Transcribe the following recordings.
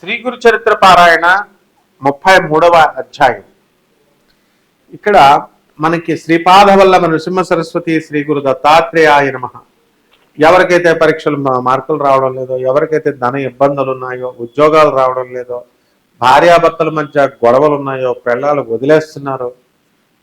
శ్రీ గురు చరిత్ర పారాయణ ముప్పై మూడవ అధ్యాయం. ఇక్కడ మనకి శ్రీపాదవల్ల మన నృసింహ సరస్వతి శ్రీ గురు దత్తాత్రేయాయ నమ. ఎవరికైతే పరీక్షలు మార్కులు రావడం లేదో ఎవరికైతే ధన ఇబ్బందులు ఉన్నాయో ఉద్యోగాలు రావడం లేదో భార్యాభర్తల మధ్య గొడవలు ఉన్నాయో పెళ్ళాలు వదిలేస్తున్నారో.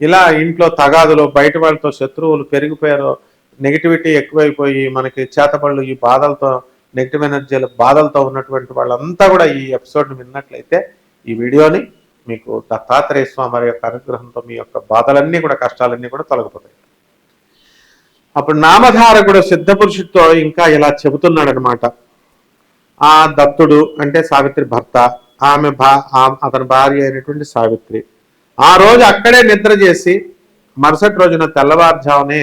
ఇలా ఇంట్లో తగాదులు బయట వాళ్ళతో శత్రువులు పెరిగిపోయారో నెగిటివిటీ ఎక్కువైపోయి మనకి చేతపళ్ళు ఈ బాధలతో నెగిటివ్ ఎనర్జీల బాధలతో ఉన్నటువంటి వాళ్ళంతా కూడా ఈ ఎపిసోడ్ని విన్నట్లయితే ఈ వీడియోని మీకు దత్తాత్రేయ స్వామి యొక్క అనుగ్రహంతో మీ యొక్క బాధలన్నీ కూడా కష్టాలన్నీ కూడా తొలగిపోతాయి. అప్పుడు నామధారకుడు సిద్ధపురుషుడితో ఇంకా ఇలా చెబుతున్నాడనమాట ఆ దత్తుడు అంటే సావిత్రి భర్త ఆమె భా అతని భార్య అయినటువంటి సావిత్రి. ఆ రోజు అక్కడే నిద్ర చేసి మరుసటి రోజున తెల్లవారుజామునే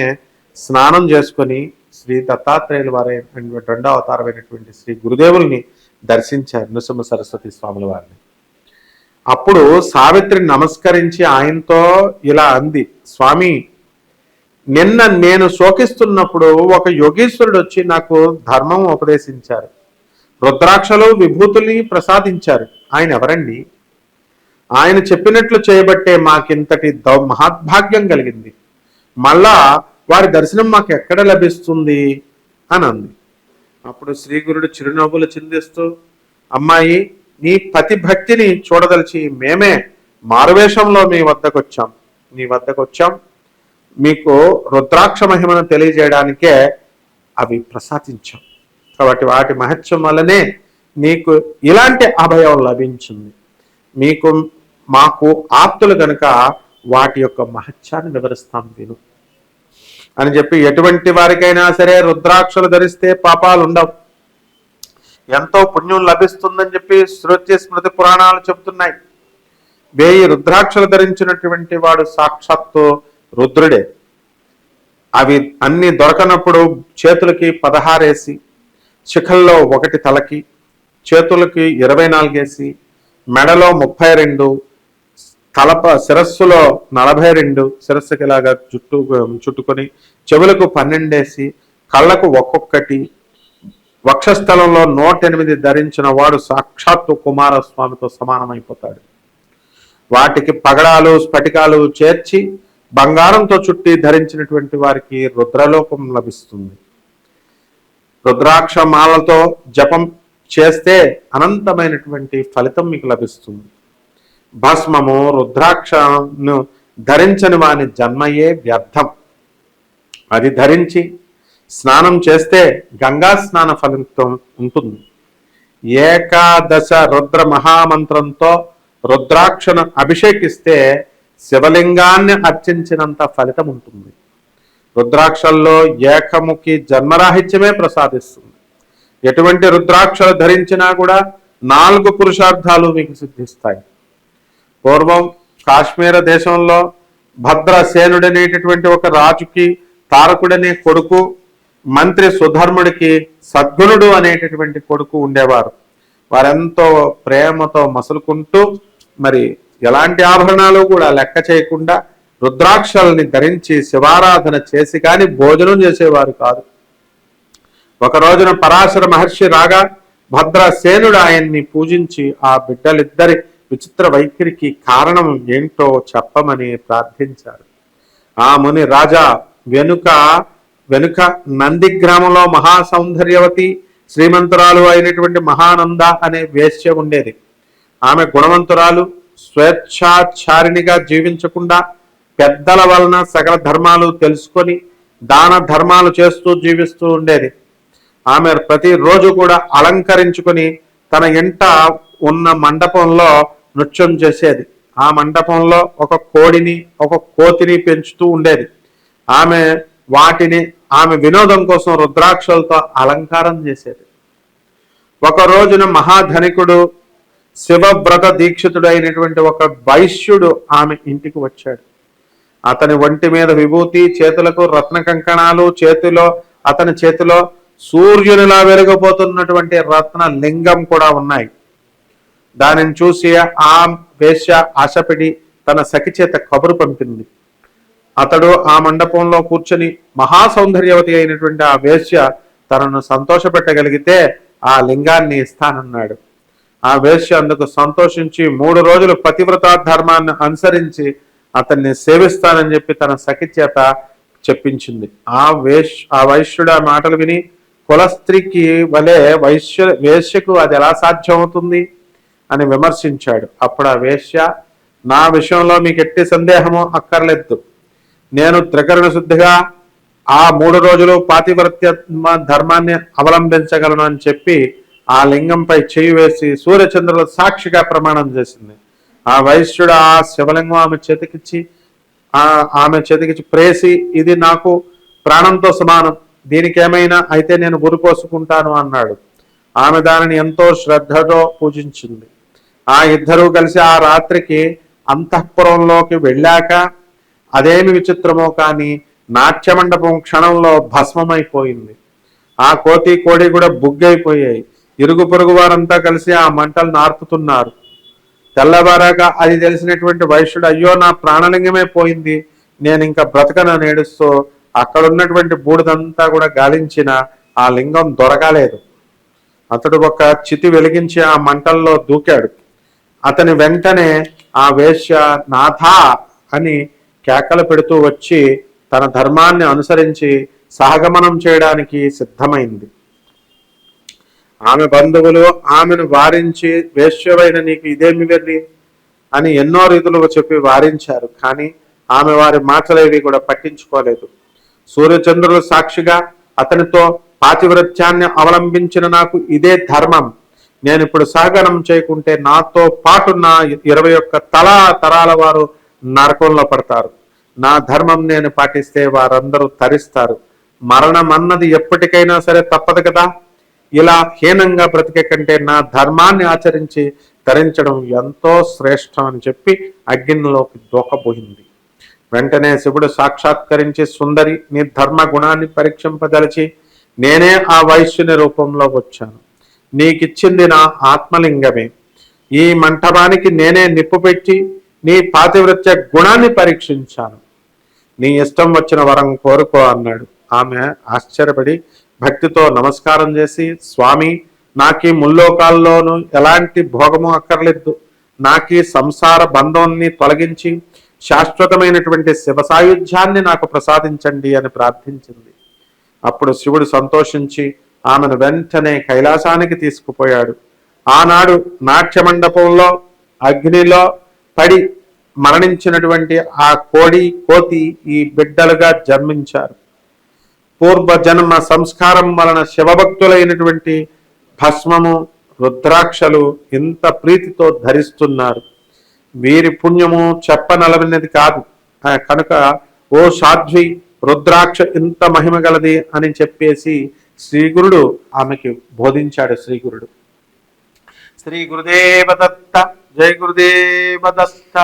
స్నానం చేసుకొని శ్రీ దత్తాత్రేయుల వారైనటువంటి రెండవ అవతారమైనటువంటి శ్రీ గురుదేవుల్ని దర్శించారు నృసింహ సరస్వతి స్వాముల వారిని. అప్పుడు సావిత్రి నమస్కరించి ఆయనతో ఇలా అంది స్వామి నిన్న నేను శోకిస్తున్నప్పుడు ఒక యోగేశ్వరుడు వచ్చి నాకు ధర్మం ఉపదేశించారు. రుద్రాక్షలు విభూతుల్ని ప్రసాదించారు. ఆయన ఎవరండి? ఆయన చెప్పినట్లు చేయబట్టే మాకింతటి దౌ మహాద్భాగ్యం కలిగింది. మళ్ళా వారి దర్శనం మాకు ఎక్కడ లభిస్తుంది? అని అంది. అప్పుడు శ్రీగురుడు చిరునవ్వులు చిందిస్తూ అమ్మాయి నీ పతి భక్తిని చూడదలిచి మేమే మారువేషంలో మీ వద్దకు వచ్చాం నీ వద్దకు వచ్చాం మీకు రుద్రాక్ష మహిమను తెలియజేయడానికే అవి ప్రసాదించాం. కాబట్టి వాటి మహత్యం వల్లనే నీకు ఇలాంటి అభయం లభించింది. మీకు మాకు ఆప్తులు గనుక వాటి యొక్క మహత్యాన్ని వివరిస్తాం విను. అని చెప్పి ఎటువంటి వారికైనా సరే రుద్రాక్షలు ధరిస్తే పాపాలు ఉండవు. ఎంతో పుణ్యం లభిస్తుందని చెప్పి శృతి స్మృతి పురాణాలు చెబుతున్నాయి. వేయి రుద్రాక్షలు ధరించినటువంటి వాడు సాక్షాత్తు రుద్రుడే. అవి అన్ని దొరకనప్పుడు చేతులకి పదహారేసి శిఖల్లో ఒకటి తలకి చేతులకి ఇరవై నాలుగేసి మెడలో ముప్పై రెండు తలప శిరస్సులో నలభై రెండు శిరస్సుకి ఇలాగా చుట్టూ చుట్టుకొని చెవులకు పన్నెండేసి కళ్ళకు ఒక్కొక్కటి. వక్షస్థలంలో నూట ఎనిమిది ధరించిన వాడు సాక్షాత్తు కుమారస్వామితో సమానమైపోతాడు. వాటికి పగడాలు స్ఫటికాలు చేర్చి బంగారంతో చుట్టి ధరించినటువంటి వారికి రుద్రలోకం లభిస్తుంది. రుద్రాక్ష మాలతో జపం చేస్తే అనంతమైనటువంటి ఫలితం మీకు లభిస్తుంది. భస్మము రుద్రాక్షను ధరించని వాని జన్మయే వ్యర్థం. అది ధరించి స్నానం చేస్తే గంగా స్నాన ఫలితం ఉంటుంది. ఏకాదశ రుద్ర మహామంత్రంతో రుద్రాక్షను అభిషేకిస్తే శివలింగాన్ని అర్చించినంత ఫలితం ఉంటుంది. రుద్రాక్షల్లో ఏకముఖి జన్మరాహిత్యమే ప్రసాదిస్తుంది. ఎటువంటి రుద్రాక్షలు ధరించినా కూడా నాలుగు పురుషార్థాలు మీకు సిద్ధిస్తాయి. పూర్వం కాశ్మీర దేశంలో భద్రసేనుడనేటటువంటి ఒక రాజుకి తారకుడనే కొడుకు మంత్రి సుధర్ముడికి సద్గుణుడు అనేటటువంటి కొడుకు ఉండేవారు. వారెంతో ప్రేమతో మసులుకుంటూ మరి ఎలాంటి ఆభరణాలు కూడా లెక్క చేయకుండా రుద్రాక్షల్ని ధరించి శివారాధన చేసి కానీ భోజనం చేసేవారు కాదు. ఒక రోజున పరాశర మహర్షి రాగా భద్రసేనుడు ఆయన్ని పూజించి ఆ బిడ్డలిద్దరి విచిత్ర వైఖరికి కారణం ఏంటో చెప్పమని ప్రార్థించారు ఆ ముని రాజా వెనుక వెనుక నంది గ్రామంలో మహా సౌందర్యవతి శ్రీమంతురాలు అయినటువంటి మహానంద అనే వేశ్య ఉండేది. ఆమె గుణవంతురాలు స్వేచ్ఛాచారిణిగా జీవించకుండా పెద్దల వలన సకల ధర్మాలు తెలుసుకొని దాన ధర్మాలు చేస్తూ జీవిస్తూ ఉండేది. ఆమె ప్రతిరోజు కూడా అలంకరించుకొని తన ఇంట ఉన్న మండపంలో నృత్యం చేసేది. ఆ మండపంలో ఒక కోడిని ఒక కోతిని పెంచుతూ ఉండేది. ఆమె వాటిని ఆమె వినోదం కోసం రుద్రాక్షలతో అలంకారం చేసేది. ఒక రోజున మహాధనికుడు శివవ్రత దీక్షితుడు అయినటువంటి ఒక వైశ్యుడు ఆమె ఇంటికి వచ్చాడు. అతని ఒంటి మీద విభూతి చేతులకు రత్న కంకణాలు చేతిలో అతని చేతిలో సూర్యునిలా వెలిగిపోతున్నటువంటి రత్న లింగం కూడా ఉన్నాయి. దానిని చూసి ఆ వేశ్య ఆశపడి తన సఖి చేత కబురు పంపింది. అతడు ఆ మండపంలో కూర్చొని మహా సౌందర్యవతి అయినటువంటి ఆ వేశ్య తనను సంతోషపెట్టగలిగితే ఆ లింగాన్ని ఇస్తానన్నాడు. ఆ వేశ్య అందుకు సంతోషించి మూడు రోజులు పతివ్రత ధర్మాన్ని అనుసరించి అతన్ని సేవిస్తానని చెప్పి తన సఖి చేత చెప్పించింది. ఆ వేష్ ఆ వైశ్యుడు ఆ మాటలు విని కులస్త్రీకి వలె వైశ్య వేశ్యకు అది ఎలా సాధ్యమవుతుంది? అని విమర్శించాడు. అప్పుడు ఆ వేశ్య నా విషయంలో మీకు ఎట్టి సందేహము అక్కర్లేదు. నేను త్రికరణ శుద్ధిగా ఆ మూడు రోజులు పాతివ్రత్య ధర్మాన్ని అవలంబించగలను అని చెప్పి ఆ లింగంపై చేయి వేసి సూర్యచంద్రుల సాక్షిగా ప్రమాణం చేసింది. ఆ వైశ్యుడు ఆ శివలింగం ఆమె చేతికిచ్చి ఆమె చేతికిచ్చి ప్రేసి ఇది నాకు ప్రాణంతో సమానం. దీనికేమైనా అయితే నేను గురిపోసుకుంటాను అన్నాడు. ఆమె దానిని ఎంతో శ్రద్ధతో పూజించింది. ఆ ఇద్దరూ కలిసి ఆ రాత్రికి అంతఃపురంలోకి వెళ్ళాక అదేమి విచిత్రమో కానీ నాట్యమండపం క్షణంలో భస్మమైపోయింది. ఆ కోతి కోడి కూడా బుగ్గైపోయాయి. ఇరుగు పొరుగు వారంతా కలిసి ఆ మంటలు నార్పుతున్నారు తెల్లవారాక అది తెలిసినటువంటి వైశ్యుడు అయ్యో నా ప్రాణలింగమే పోయింది. నేను ఇంకా బ్రతకనని ఏడుస్తూ అక్కడ ఉన్నటువంటి బూడిదంతా కూడా గాలించిన ఆ లింగం దొరకలేదు. అతడు ఒక చితి వెలిగించి ఆ మంటల్లో దూకాడు. అతని వెంటనే ఆ వేశ్య నాథా అని కేకలు పెడుతూ వచ్చి తన ధర్మాన్ని అనుసరించి సహగమనం చేయడానికి సిద్ధమైంది. ఆమె బంధువులు ఆమెను వారించి వేశ్యవైన నీకు ఇదేమి వెళ్ళి అని ఎన్నో రీతులుగా చెప్పి వారించారు. కానీ ఆమె వారి మాటలేవి కూడా పట్టించుకోలేదు. సూర్యచంద్రులు సాక్షిగా అతనితో పాతివృత్యాన్ని అవలంబించిన నాకు ఇదే ధర్మం. నేను ఇప్పుడు సహగనం చేయకుంటే నాతో పాటున్న ఇరవై ఒక్క తల తరాల వారు నరకంలో పడతారు. నా ధర్మం నేను పాటిస్తే వారందరూ తరిస్తారు. మరణం అన్నది ఎప్పటికైనా సరే తప్పదు కదా? ఇలా హీనంగా బ్రతికే కంటే నా ధర్మాన్ని ఆచరించి తరించడం ఎంతో శ్రేష్టం అని చెప్పి అగ్నిలోకి దూకబోయింది. వెంటనే శివుడు సాక్షాత్కరించి సుందరి నీ ధర్మ గుణాన్ని పరీక్షింపదలిచి నేనే ఆ వైశ్యుని రూపంలో వచ్చాను. నీకిచ్చింది నా ఆత్మలింగమే. ఈ మంటపానికి నేనే నిప్పు పెట్టి నీ పాతివృత్య గుణాన్ని పరీక్షించాను. నీ ఇష్టం వచ్చిన వరం కోరుకో అన్నాడు. ఆమె ఆశ్చర్యపడి భక్తితో నమస్కారం చేసి స్వామి నాకీ ముల్లోకాల్లోనూ ఎలాంటి భోగము అక్కర్లేదు. నాకీ సంసార బంధాన్ని తొలగించి శాశ్వతమైనటువంటి శివ సాయుధ్యాన్ని నాకు ప్రసాదించండి అని ప్రార్థించింది. అప్పుడు శివుడు సంతోషించి ఆమెను వెంటనే కైలాసానికి తీసుకుపోయాడు. ఆనాడు నాట్య మండపంలో అగ్నిలో పడి మరణించినటువంటి ఆ కోడి కోతి ఈ బిడ్డలుగా జన్మించారు. పూర్వ జన్మ సంస్కారం వలన శివభక్తులైనటువంటి భస్మము రుద్రాక్షలు ఇంత ప్రీతితో ధరిస్తున్నారు. వీరి పుణ్యము చెప్పనలవినది కాదు. కనుక ఓ సాధ్వి రుద్రాక్ష ఇంత మహిమ గలది అని చెప్పేసి శ్రీగురుడు ఆమెకి బోధించాడు శ్రీగురుడు. శ్రీ గురుదేవ దత్త జయ గురుదేవ దత్త.